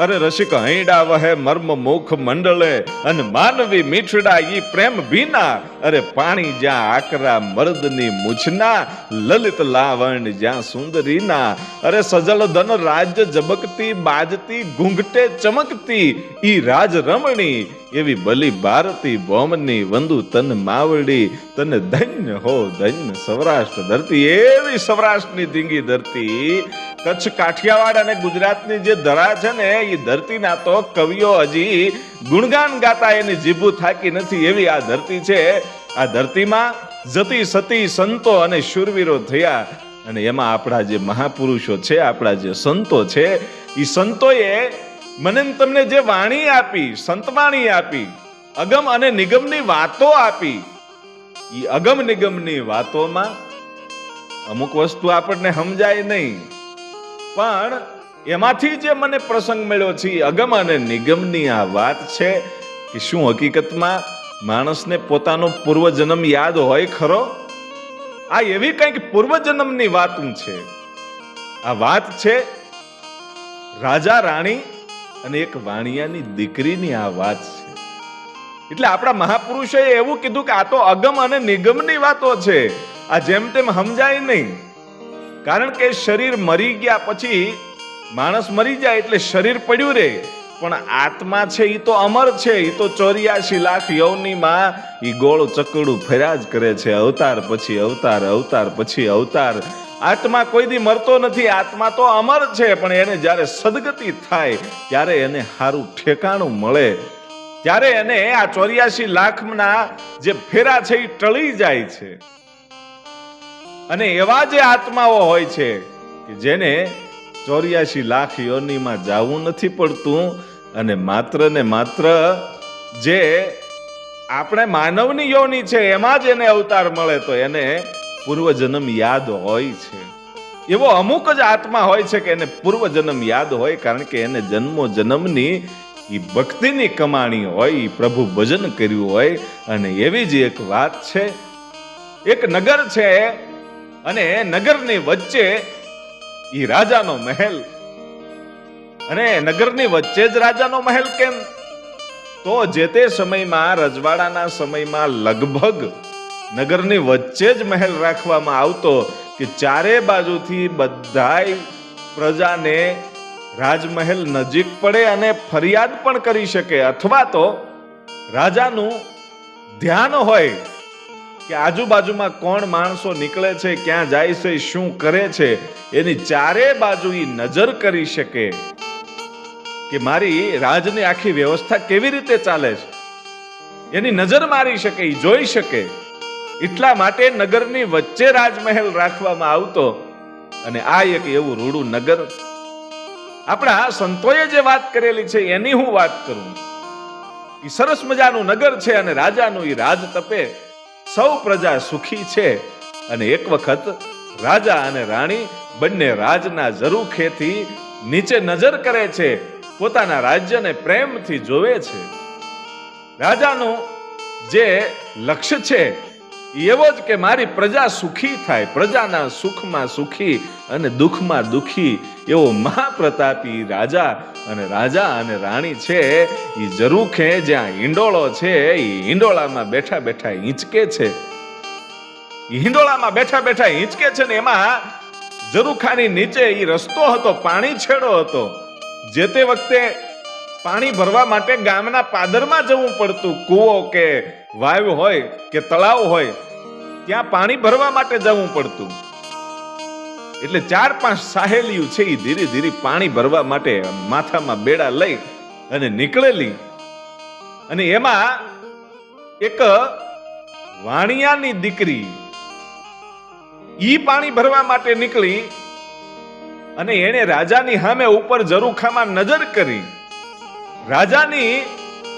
અરે રસિક હૈડા વહે મર્મ મુખ મંડળે અને માનવી મીઠડા ઈ પ્રેમ ભીના. અરે પાણી જ્યાં આકરા મર્દની મૂછના, લલિત લાવણ જ્યાં સુંદરીના. અરે સજલ ધન રાજ જબકતી બાજતી, ઘૂંઘટે ચમકતી, ઈ રાજ રમણી. એવી બલી ભારતી બોમની વંદુ તન માવડી. તને ધન્ય હો ધન્ય સૌરાષ્ટ્ર ધરતી, એવી સૌરાષ્ટ્રની ધીંગી ધરતી. કચ્છ, કાઠિયાવાડ અને ગુજરાતની જે ધરા છે ને, એ ધરતીના તો કવિઓ હજી ગુણગાન ગાતા એની જીભું થાકી નથી એવી આ ધરતી છે. આ ધરતીમાં જતી સતી સંતો અને શૂરવીરો થયા અને એમાં આપણા જે મહાપુરુષો છે, આપણા જે સંતો છે એ સંતોએ મને તમને જે વાણી આપી, સંતવાણી આપી, અગમ અને નિગમની વાતો આપી એ અગમ નિગમની વાતોમાં અમુક વસ્તુ આપણને સમજાય નહીં. પણ એમાંથી જે મને પ્રસંગ મળ્યો છે અગમ અને નિગમની આ વાત છે કે શું હકીકતમાં માણસને પોતાનો પૂર્વજન્મ યાદ હોય ખરો? આ એવી કંઈક પૂર્વજન્મની વાત છે. આ વાત છે રાજા રાણી અને એક વાણિયાની દીકરીની આ વાત છે. એટલે આપણા મહાપુરુષોએ એવું કીધું કે આ તો અગમ અને નિગમની વાતો છે. આ જેમ તેમ સમજાય નહીં. કારણ કે શરીર મરી ગયા પછી માણસ મરી જાય એટલે શરીર પડ્યું રહે પણ આત્મા છે એ તો અમર છે એ તો ચોર્યાસી લાખ યવનીમાં એ ગોળ ચકડું ફર્યા જ કરે છે. અવતાર પછી અવતાર અવતાર પછી અવતાર. આત્મા કોઈ દી મરતો નથી, આત્મા તો અમર છે, પણ એને જ્યારે સદગતિ થાય, ત્યારે એને સારું ઠેકાણું મળે. ત્યારે એને આ ચોર્યાસી લાખના જે ફેરા છે એ ટળી જાય છે. અને એવા જે આત્માઓ હોય છે કે જેને ચોર્યાસી લાખ યોનીમાં જવું નથી પડતું અને માત્ર ને માત્ર જે આપણે માનવની યોની છે, એમાં જ એને અવતાર મળે તો એને પૂર્વજન્મ યાદ હોય છે. એવો અમુક જ આત્મા હોય છે કે એને પૂર્વજન્મ યાદ હોય કારણ કે એને જન્મો જન્મની એ ભક્તિની કમાણી હોય એ પ્રભુ ભજન કર્યું હોય અને એવી જ એક વાત છે. એક નગર છે અને નગરની વચ્ચે ઈ રાજાનો મહેલ. અને નગરની વચ્ચે જ રાજાનો મહેલ કેમ? તો જે તે સમયમાં, રજવાડાના સમયમાં લગભગ નગરની વચ્ચે જ મહેલ રાખવામાં આવતો કે ચારે બાજુથી બધાય પ્રજાને રાજમહેલ નજીક પડે અને ફરિયાદ પણ કરી શકે. અથવા તો રાજાનું ધ્યાન હોય કે આજુબાજુમાં કોણ માણસો નીકળે છે, ક્યાં જાય છે, શું કરે છે, એની ચારે બાજુ એ નજર કરી શકે કે મારી રાજની આખી વ્યવસ્થા કેવી રીતે ચાલે છે. એની નજર મારી શકે એ જોઈ શકે. એટલા માટે નગરની વચ્ચે રાજમહેલ રાખવામાં આવતો અને આ એક એવું રૂડું નગર. આપણા સંતોએ જે વાત કરેલી છે, એની હું વાત કરું. એ સરસ મજાનું નગર છે અને રાજાનું એ રાજ તપે. સૌ પ્રજા સુખી છે અને એક વખત રાજા અને રાણી બંને રાજના જરૂખેથી નીચે નજર કરે છે, પોતાના રાજ્યને પ્રેમથી જોવે છે. રાજાનું જે લક્ષ્ય છે એવો જ કે મારી પ્રજા સુખી થાય, પ્રજાના સુખમાં સુખી અને દુઃખમાં દુઃખી, એવો મહાપ્રતાપી રાજા અને રાજા અને રાણી છે. એ જરૂખે જ્યાં હિંડોળો છે એ હિંડોળામાં બેઠા બેઠા હિંચકે છે. હિંડોળામાં બેઠા બેઠા હિંચકે છે ને એમાં જરૂખાની નીચે એ રસ્તો હતો, પાણી છેડો હતો. જે તે વખતે પાણી ભરવા માટે ગામના પાદરમાં જવું પડતું, કૂવો કે વાવ હોય કે તળાવ હોય ત્યાં પાણી ભરવા માટે જવું પડતું. એટલે ચાર પાંચ સાહેલીઓ છે એ ધીરે ધીરે પાણી ભરવા માટે માથામાં બેડા લઈ અને નીકળેલી. અને એમાં એક વાણિયાની દીકરી ઈ પાણી ભરવા માટે નીકળી અને એણે રાજાની સામે ઉપર જરૂખામાં નજર કરી. રાજાની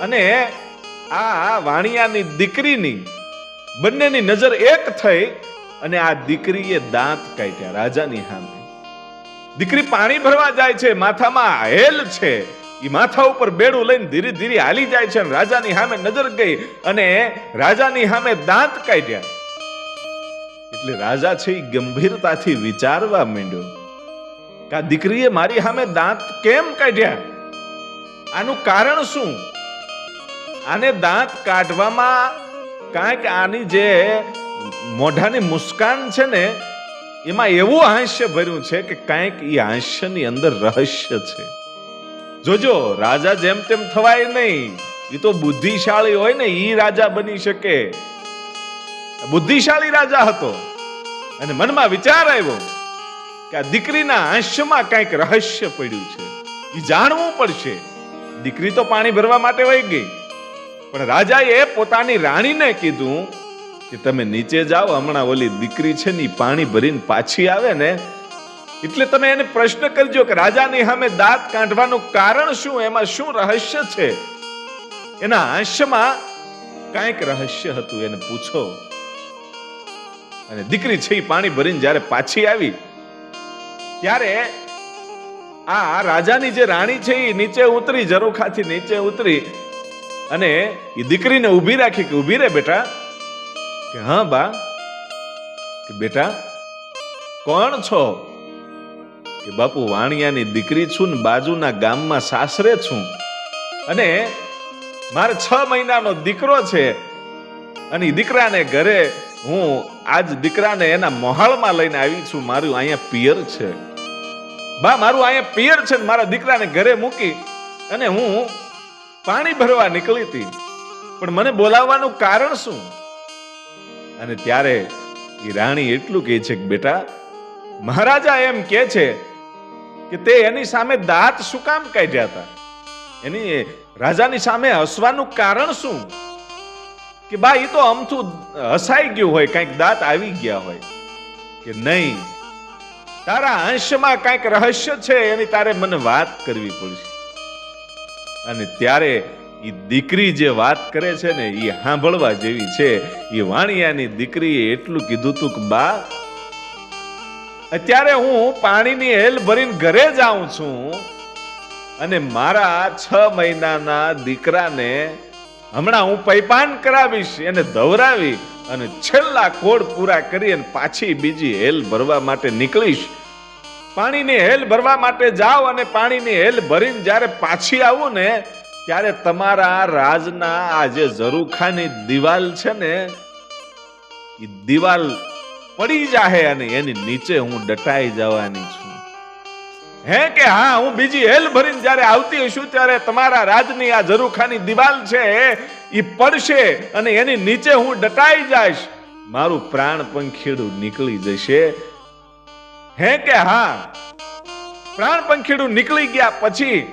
અને આ વાણિયાની દીકરીની બંનેની નજર એક થઈ અને આ દીકરીએ દાંત કાઢ્યા રાજાની સામે. દીકરી પાણી ભરવા જાય છે, માથામાં હેલ છે. એ માથા ઉપર બેડું લઈને ધીરે ધીરે હાલી જાય છે અને રાજાની સામે નજર ગઈ અને રાજાની સામે દાંત કાઢ્યા. એટલે રાજા છે એ ગંભીરતાથી વિચારવા માંડ્યો કે આ દીકરીએ મારી સામે દાંત કેમ કાઢ્યા? આનું કારણ શું? આને દાંત કાઢવામાં કાંઈક આની જે મોઢાની મુસ્કાન છે ને, એમાં એવું હાસ્ય ભર્યું છે કે કાંઈક એ હાસ્યની અંદર રહસ્ય છે. જોજો, રાજા જેમ તેમ થવાય નહીં. એ તો બુદ્ધિશાળી હોય ને એ રાજા બની શકે. બુદ્ધિશાળી રાજા હતો. અને મનમાં વિચાર આવ્યો કે આ દીકરીના હાસ્યમાં કાંઈક રહસ્ય પડ્યું છે. એ જાણવું પડશે. દીકરી તો પાણી ભરવા માટે વહી ગઈ. પણ રાજાએ પોતાની રાણીને કીધું કે તમે નીચે જાઓ, હમણાં ઓલી દીકરી છે ને પાણી ભરીને પાછી આવે ને, એટલે તમે એને પ્રશ્ન કરજો કે રાજાની સામે દાંત કાઢવાનું કારણ શું? એમાં શું રહસ્ય છે? એના હાસ્યમાં કાંઈક રહસ્ય હતું, એને પૂછો. અને દીકરી છે પાણી ભરીને જ્યારે પાછી આવી, ત્યારે આ રાજાની જે રાણી છે એ નીચે ઉતરી જરૂખાથી નીચે ઉતરી અને એ દીકરીને ઊભી રાખી કે ઊભી રે બેટા. કે હા બા. કે બેટા, કોણ છો? કે બાપુ, વાણિયાની દીકરી છું ને બાજુના ગામમાં સાસરે છું. અને મારે છ મહિનાનો દીકરો છે. અને દીકરાને ઘરે હું આજ દીકરાને એના મોહાળમાં લઈને આવી છું. મારું અહીંયા પિયર છે. બા, મારું અહીંયા પિયર છે ને મારા દીકરાને ઘરે મૂકી અને હું પાણી ભરવા નીકળી હતી. પણ મને બોલાવવાનું કારણ શું? અને ત્યારે એ રાણી એટલું કહે છે કે, બેટા, મહારાજા એમ કે છે કે તે એની સામે દાંત શું કામ કાઢ્યા હતા? એની રાજાની સામે હસવાનું કારણ શું? કે બા એ તો અમથું હસાઈ ગયું હોય, કંઈક દાંત આવી ગયા હોય. કે નહીં, તારા અંશમાં કંઈક રહસ્ય છે, એની તારે મને વાત કરવી પડશે. અને ત્યારે એ દીકરી જે વાત કરે છે ને એ સાંભળવા જેવી છે. એ વાણિયાની દીકરીએ એટલું કીધું તું કે, બા, અત્યારે હું પાણીની હેલ ભરીને ઘરે જાઉં છું અને મારા છ મહિનાના દીકરાને હમણાં હું પૈપાન કરાવીશ, એને ધવરાવી અને છેલ્લા કોડ પૂરા કરી અને પાછી બીજી હેલ ભરવા માટે નીકળીશ. પાણીની હેલ ભરવા માટે જાઓ અને પાણીની હેલ ભરીને જ્યારે પાછી આવું ને, ત્યારે તમારા રાજના આ જે ઝરૂખાની દિવાલ છે ને, એ દિવાલ પડી જાહે અને એની નીચે હું ડટાઈ જવાની છું. હે કે હા, હું બીજી હેલ ભરીને જ્યારે આવતી હશું, ત્યારે તમારા રાજની આ ઝરૂખાની દિવાલ છે એ પડશે અને એની નીચે હું ડટાઈ જઈશ. મારું પ્રાણ પંખીડું નીકળી જશે. હે કે હા? પ્રાણ પંખીડું નીકળી ગયા પછી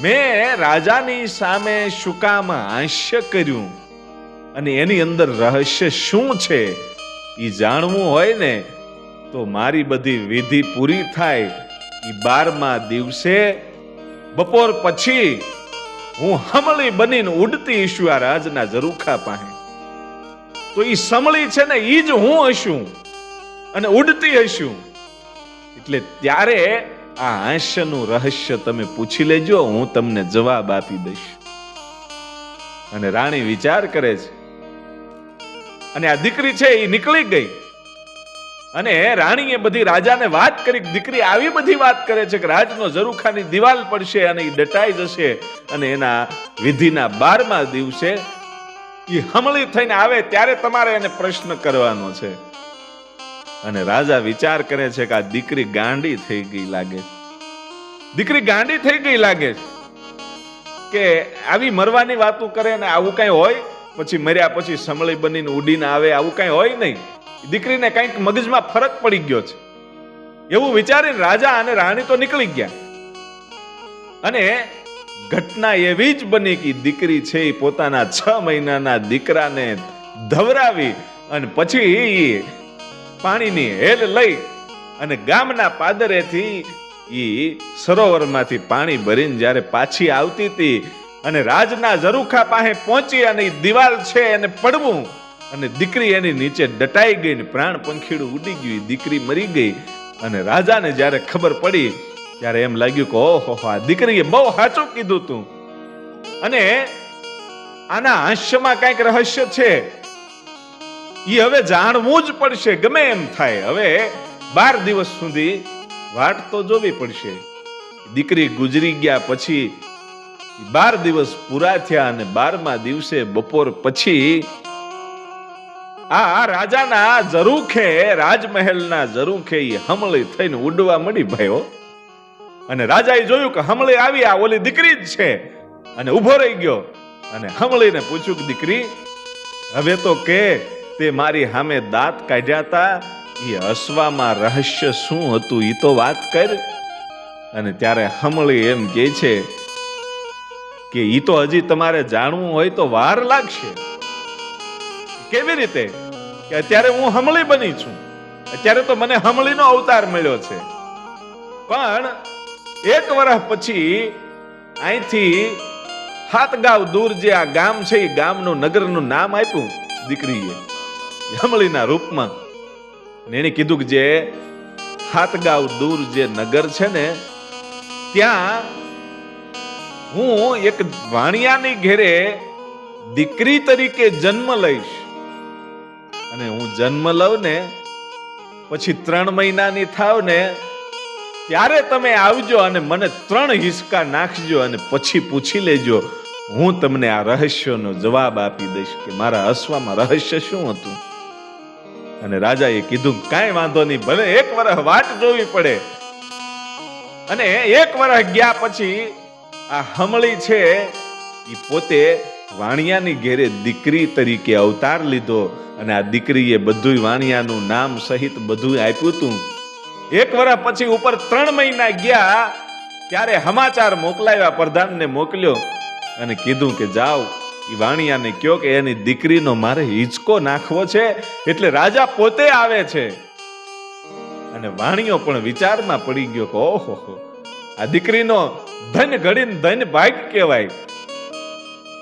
મેં રાજાની સામે શું કામ હાસ્ય કર્યું. અને એની અંદર રહસ્ય શું છે એ જાણવું હોય ને, તો મારી બધી વિધિ પૂરી થાય. એ બારમા દિવસે બપોર પછી હું હમળી બનીને ઉડતી ઈશું આ રાજના ઝરૂખા પાસે. તો એ સમળી છે ને એ જ હું હશું. અને ઉડતી હશું. એટલે ત્યારે આ હાસ્યનું રહસ્ય તમે પૂછી લેજો, હું તમને જવાબ આપી દઈશ. અને રાણી વિચાર કરે છે, અને આ દીકરી છે એ નીકળી ગઈ. અને રાણીએ બધી રાજાને વાત કરી, દીકરી આવી બધી વાત કરે છે કે રાજનો ઝરૂખાની દિવાલ પડશે અને એ ડટાઈ જશે અને એના વિધિના બારમા દિવસે એ હમળી થઈને આવે ત્યારે તમારે એને પ્રશ્ન કરવાનો છે. અને રાજા વિચાર કરે છે કે આ દીકરી ગાંડી થઈ ગઈ લાગે. દીકરી ગાંડી થઈ ગઈ લાગે કે આવી મરવાની વાતો કરે ને આવું કઈ હોય, પછી મર્યા પછી સમળી બનીને ઉડીને આવે, આવું કઈ હોય નહીં. દીકરીને કંઈક મગજમાં ફરક પડી ગયો છે. એવું વિચારીને રાજા અને રાણી તો નીકળી ગયા. અને ઘટના એવી જ બની કે દીકરી છે પોતાના છ મહિનાના દીકરાને ધવરાવી અને પછી પાણીની હેલ લઈ અને ગામના પાદરેથી એ સરોવરમાંથી પાણી ભરીને જ્યારે પાછી આવતી હતી અને રાજના ઝરૂખા પાસે પહોંચી અને દિવાલ છે એને પડવું અને દીકરી એની નીચે ડટાઈ ગઈ ને પ્રાણ પંખીડું ઉડી ગયું દીકરી મરી ગઈ અને રાજાને જ્યારે ખબર પડી ત્યારે એમ લાગ્યું કે ઓહો, આ દીકરીએ બહુ સાચું કીધું તું. અને આના હાસ્યમાં કંઈક રહસ્ય છે. ઈ હવે જાણવું જ પડશે, ગમે એમ થાય. હવે બાર દિવસ સુધી વાટ તો જોવી પડશે. દીકરી ગુજરી ગયા પછી, બાર દિવસ પૂરા થયા અને બારમા દિવસે બપોર પછી, આ રાજાના જરૂખે રાજમહેલના જરૂખે એ હમળી થઈને ઉડવા મળી ભાઈઓ અને રાજાએ જોયું કે હમળી આવી, આ ઓલી દીકરી જ છે. અને ઊભો રહી ગયો. અને હમળીને પૂછ્યું કે દીકરી, હવે તો કે તે મારી સામે દાંત કાઢ્યા હતા એ હસવામાં રહસ્ય શું હતું એ તો વાત કર. અને ત્યારે હમળી એમ કે છે કે એ તો હજી તમારે જાણવું હોય તો વાર લાગશે. કેવી રીતે? કે અત્યારે હું હમળી બની છું. અત્યારે તો મને હમળીનો અવતાર મળ્યો છે. પણ એક વર્ષ પછી અહીંથી હાથગાવ દૂર જે આ ગામ છે એ ગામનું નગરનું નામ આપ્યું દીકરીએ. હમળીના રૂપમાં. એને કીધું કે જે હાથગાંવ દૂર જે નગર છે ને, ત્યાં હું એક વાણિયાની ઘેરે દીકરી તરીકે જન્મ લઈશ. અને હું જન્મ લઉં ને, પછી ત્રણ મહિનાની થાવ ને, ત્યારે તમે આવજો અને મને ત્રણ હિસકા નાખજો અને પછી પૂછી લેજો, હું તમને આ રહસ્યનો જવાબ આપી દઈશ કે મારા હસવામાં રહસ્ય શું હતું? અને રાજાએ કીધું, કાંઈ વાંધો નહીં, ભલે એક વર્ષ વાટ જોવી પડે. અને એક વર્ષ ગયા પછી આ હમળી છે એ પોતે વાણિયાની ઘેરે દીકરી તરીકે અવતાર લીધો અને આ દીકરીએ બધું વાણિયાનું નામ સહિત બધું આપ્યું હતું. એક વર્ષ પછી ઉપર ત્રણ મહિના ગયા, ત્યારે સમાચાર મોકલાવ્યા, પ્રધાનને મોકલ્યો અને કીધું કે, જાઓ એ વાણિયાને કયો કે એની દીકરીનો મારે હિંચકો નાખવો છે એટલે રાજા પોતે આવે છે. અને વાણિયો પણ વિચારમાં પડી ગયો કે ઓહો આ દીકરીનો ધન ઘડીને ધન ભાગ કહેવાય.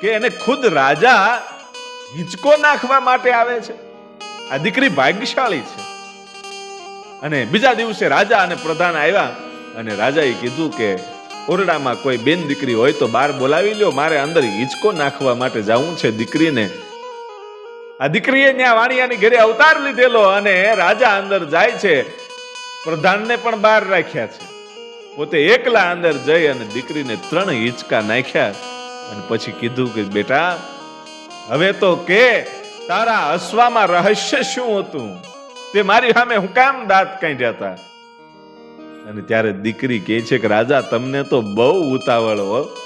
કે એને ખુદ રાજા હિંચકો નાખવા માટે આવે છે. આ દીકરી ભાગ્યશાળી છે. અને બીજા દિવસે રાજા અને પ્રધાન આવ્યા અને રાજાએ કીધું કે ઓરડામાં કોઈ બેન દીકરી હોય તો બહાર બોલાવી લ્યો. મારે અંદર હિંચકો નાખવા માટે જવું છે દીકરીને. આ દીકરીએ ત્યાં વાણિયાની ઘરે અવતાર લીધેલો અને રાજા અંદર જાય છે. પ્રધાનને પણ બહાર રાખ્યા છે. પોતે એકલા અંદર જઈ અને દીકરીને ત્રણ હિંચકા નાખ્યા. અને પછી કીધું કે, બેટા, હવે તો કે તારા હસવામાં રહસ્ય શું હતું? તે મારી સામે હું કામ દાંત કાઢ્યા હતા? અને ત્યારે દીકરી કહે છે કે, રાજા, તમને તો બહુ ઉતાવળ હો.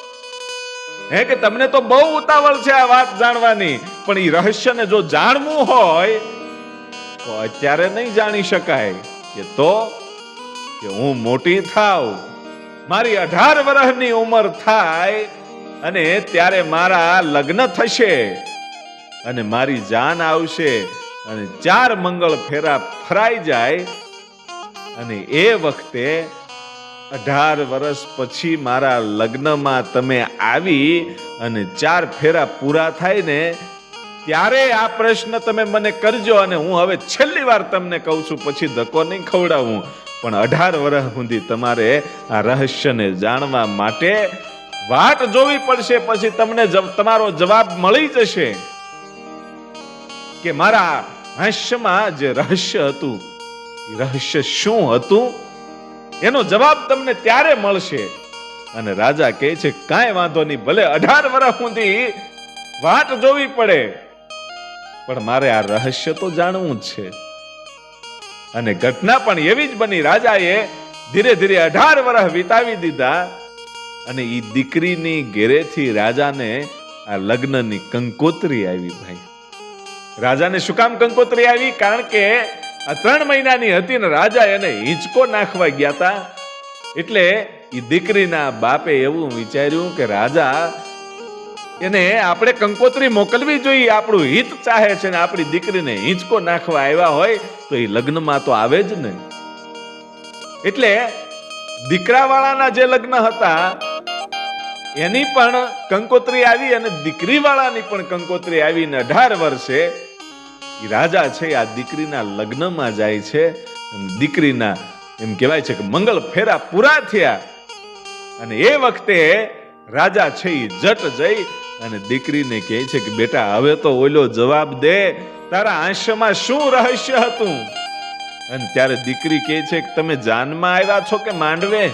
હે કે, તમને તો બહુ ઉતાવળ છે આ વાત જાણવાની. પણ એ રહસ્યને જો જાણવું હોય, તો અત્યારે નહીં જાણી શકાય કે તો કે હું મોટી થાવ મારી અઢાર વર્ષની ઉંમર થાય અને ત્યારે મારા લગ્ન થશે અને મારી જાન આવશે અને ચાર મંગળ ફેરા ફરાઈ જાય અને એ વખતે અઢાર વર્ષ પછી મારા લગ્નમાં તમે આવી અને ચાર ફેરા પૂરા થાય ને ત્યારે આ પ્રશ્ન તમે મને કરજો અને હું હવે છેલ્લી વાર તમને કહું છું, પછી ધક્કો નહીં ખવડાવું. પણ અઢાર વર્ષ સુધી તમારે આ રહસ્યને જાણવા માટે વાટ જોવી પડશે, પછી તમને તમારો જવાબ મળી જશે કે મારા હાસ્યમાં જે રહસ્ય હતું રહસ્ય શું હતું? એનો જવાબ તમને ત્યારે મળશે. અને રાજા કહે છે, કાંઈ વાંધો નહીં, ભલે અઢાર વર્ષ સુધી વાટ જોવી પડે. પણ મારે આ રહસ્ય તો જાણવું જ છે. અને ઘટના પણ એવી જ બની. રાજાએ ધીરે ધીરે અઢાર વર્ષ વિતાવી દીધા. અને એ દીકરીની ઘેરેથી રાજાને આ લગ્નની કંકોત્રી આવી ભાઈ. રાજાને શું કામ કંકોત્રી આવી? કારણ કે આ ત્રણ મહિનાની હતી ને રાજા એને હિંચકો નાખવા ગયા હતા એટલે એ દીકરીના બાપે એવું વિચાર્યું કે, રાજા, એને આપણે કંકોત્રી મોકલવી જોઈએ, આપણું હિત ચાહે છે ને આપણી દીકરીને હિંચકો નાખવા આવ્યા હોય, તો એ લગ્નમાં તો આવે જ નહીં. એટલે દીકરાવાળાના જે લગ્ન હતા, એની પણ કંકોત્રી આવી અને દીકરીવાળાની પણ કંકોત્રી આવીને અઢાર વર્ષે રાજા છે, આ દીકરીના લગ્નમાં જાય છે દીકરીના એમ કહેવાય છે કે મંગલ ફેરા પૂરા થયા. અને એ વખતે રાજા છે એ જટ જઈ અને દીકરીને કહે છે કે, બેટા, હવે તો ઓલો જવાબ દે, તારા આંશમાં શું રહસ્ય હતું? અને ત્યારે દીકરી કહે છે કે, તમે જાનમાં આવ્યા છો કે માંડવે?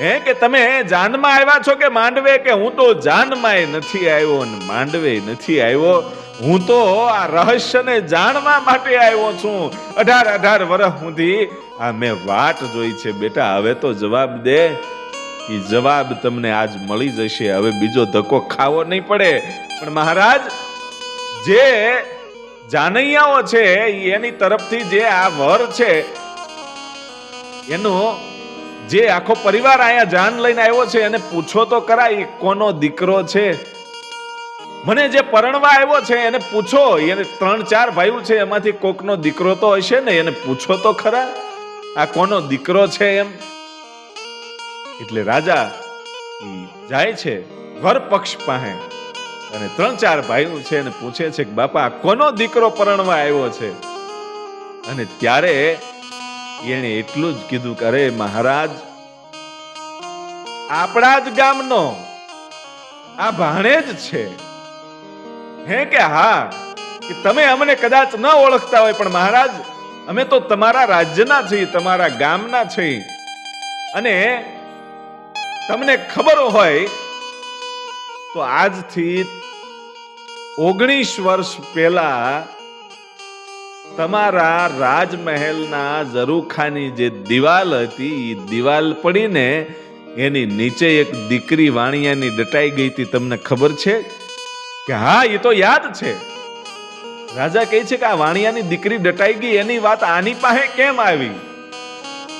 હે, કે તમે જાનમાં આવ્યા છો કે માંડવે? કે હું તો જાનમાંય નથી આવ્યો અને માંડવે નથી આવ્યો? હું તો આ રહસ્યને જાણવા માટે આવ્યો છું. અઢાર અઢાર વર્ષ સુધી આ મેં વાટ જોઈ છે. બેટા, હવે તો જવાબ દે. એ જવાબ તમને આજ મળી જશે. હવે બીજો ધક્કો ખાવો નહીં પડે. પણ મહારાજ, જે જાનૈયાઓ છે એની તરફથી જે આ વર છે, એનો જે આખો પરિવાર અહીંયા જાન લઈને આવ્યો છે, એને પૂછો તો કરા એ કોનો દીકરો છે? મને જે પરણવા આવ્યો છે એને પૂછો. એને ત્રણ ચાર ભાઈઓ છે, એમાંથી કોકનો દીકરો તો હશે ને, એને પૂછો તો ખરા. આ કોનો દીકરો છે એમ? એટલે રાજા જાય છે વર પક્ષ પાસે અને ત્રણ ચાર ભાઈઓ છે એને પૂછે છે કે, બાપા કોનો દીકરો પરણવા આવ્યો છે? અને ત્યારે એણે એટલું જ કીધું કે, અરે મહારાજ, આપણા જ ગામનો આ ભાણે જ છે. હે કે હા? કે તમે અમને કદાચ ન ઓળખતા હોય, પણ મહારાજ, અમે તો તમારા રાજ્યના છીએ, તમારા ગામના છીએ. અને તમને ખબર હોય, તો આજથી ઓગણીસ વર્ષ પહેલા તમારા રાજમહેલના ઝરૂખાની જે દિવાલ હતી એ દિવાલ પડીને એની નીચે એક દીકરી વાણિયાની દટાઈ ગઈ હતી, તમને ખબર છે? કે હા એ તો યાદ છે. રાજા કહે છે કે આ વાણિયાની દીકરી દટાઈ ગઈ, એની વાત આની પાસે કેમ આવી?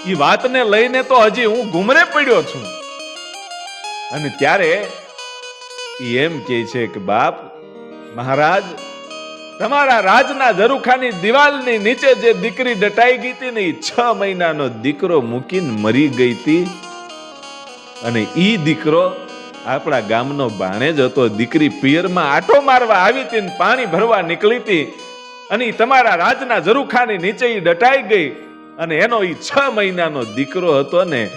એ વાતને લઈને તો હજી હું ગુમરે પડ્યો છું. અને ત્યારે એમ કહે છે કે, બાપ, મહારાજ, તમારા રાજના ઝરૂખાની દિવાલની નીચે જે દીકરી દટાઈ ગઈ હતી ને એ છ મહિનાનો દીકરો મૂકીને મરી ગઈ હતી. અને એ દીકરો આપણા ગામનો ભાણેજ હતો, દીકરી પિયરમાં આટો મારવા આવી હતી પાણી ભરવા નીકળી હતી. અને તમારા રાજના ઝરૂખાની નીચે ઈ દટાઈ ગઈ. અને એનો એ છ મહિનાનો દીકરો હતો ને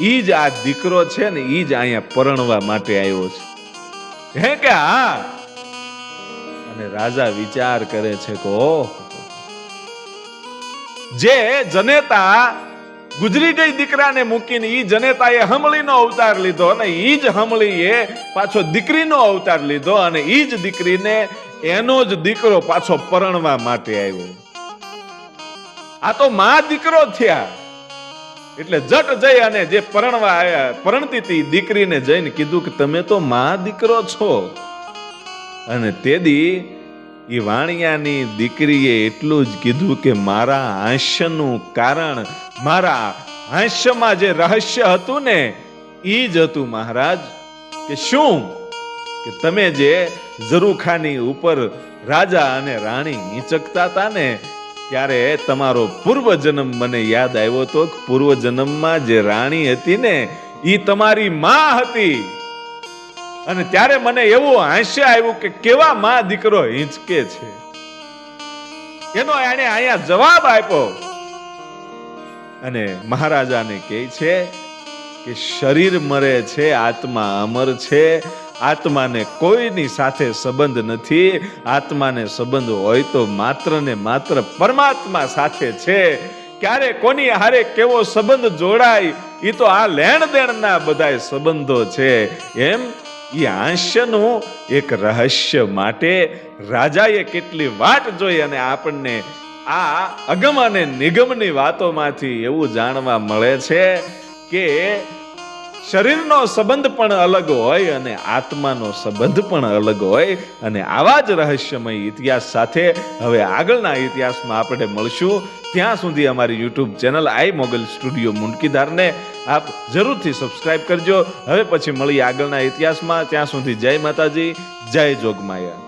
એ જ આ દીકરો છે ને એ જ અહીંયા પરણવા માટે આવ્યો છે. હે કે હા? અને રાજા વિચાર કરે છે કે ઓહ. જે જનેતા ગુજરી ગઈ દીકરાને મૂકીને ઈ જનેતાએ હમળીનો અવતાર લીધો અને ઈ જ હમળીએ પાછો દીકરીનો અવતાર લીધો અને ઈ જ દીકરીને એનો જ દીકરો પાછો પરણવા માટે આવ્યો. આ તો માં દીકરો થયા. એટલે જટ જઈ અને જે પરણવા આવ્યા પરણતી હતી દીકરીને જઈને કીધું કે તમે તો માં દીકરો છો. અને તેદી એ વાણિયાની દીકરીએ એટલું જ કીધું કે મારા હાસ્યનું કારણ, મારા હાસ્યમાં જે રહસ્ય હતું ને એ જ હતું મહારાજ, કે શું? કે તમે જે ઝરૂખાની ઉપર રાજા અને રાણી હિંચકતા હતા ને, ત્યારે તમારો પૂર્વજન્મ મને યાદ આવ્યો તો પૂર્વજન્મમાં જે રાણી હતી ને એ તમારી માં હતી. અને ત્યારે મને એવું હાસ્ય આવ્યું કે કેવા માં દીકરો હિંચકે છે. એનો એને અહીંયા જવાબ આપ્યો. અને મહારાજાને કહે છે કે શરીર મરે છે, આત્મા અમર છે. આત્માને કોઈની સાથે સંબંધ નથી. આત્માને સંબંધ હોય તો માત્ર ને માત્ર પરમાત્મા સાથે છે. ક્યારે કોની હારે કેવો સંબંધ જોડાય એ તો આ લેણ દેણના બધા સંબંધો છે. એમ એ હાસ્યનું એક રહસ્ય માટે રાજાએ કેટલી વાટ જોઈ અને આપણને આ અગમ અને નિગમની વાતોમાંથી એવું જાણવા મળે છે કે શરીરનો સંબંધ પણ અલગ હોય અને આત્માનો સંબંધ પણ અલગ હોય અને આવા જ રહસ્યમય ઇતિહાસ સાથે હવે આગળના ઇતિહાસમાં આપણે મળશું. ત્યાં સુધી અમારી YouTube channel Aai Mogal studio મુંડકીધારને આપ જરૂરથી સબસ્ક્રાઇબ કરજો. હવે પછી મળીએ આગળના ઇતિહાસમાં. ત્યાં સુધી જય માતાજી, જય જોગમાયા.